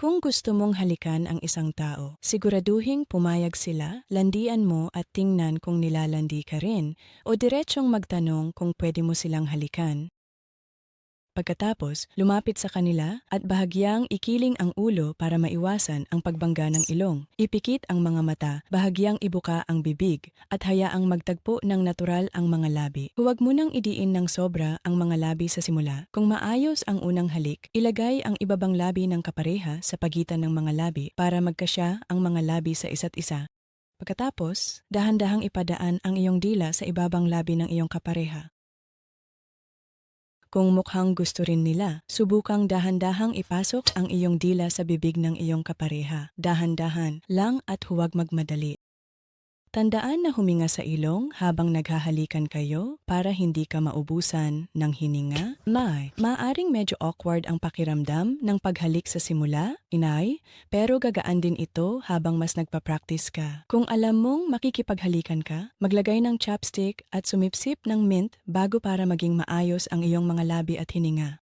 Kung gusto mong halikan ang isang tao, siguraduhing pumayag sila, landian mo at tingnan kung nilalandi ka rin o diretsyong magtanong kung pwede mo silang halikan. Pagkatapos, lumapit sa kanila at bahagyang ikiling ang ulo para maiwasan ang pagbangga ng ilong. Ipikit ang mga mata, bahagyang ibuka ang bibig, at hayaang magtagpo ng natural ang mga labi. Huwag munang idiin ng sobra ang mga labi sa simula. Kung maayos ang unang halik, ilagay ang ibabang labi ng kapareha sa pagitan ng mga labi para magkasya ang mga labi sa isa't isa. Pagkatapos, dahan-dahang ipadaan ang iyong dila sa ibabang labi ng iyong kapareha. Kung mukhang gusto rin nila, subukang dahan-dahang ipasok ang iyong dila sa bibig ng iyong kapareha. Dahan-dahan lang at huwag magmadali. Tandaan na huminga sa ilong habang naghahalikan kayo para hindi ka maubusan ng hininga. May, maaring medyo awkward ang pakiramdam ng paghalik sa simula, inay, pero gagaan din ito habang mas nagpa-practice ka. Kung alam mong makikipaghalikan ka, maglagay ng chopstick at sumipsip ng mint bago para maging maayos ang iyong mga labi at hininga.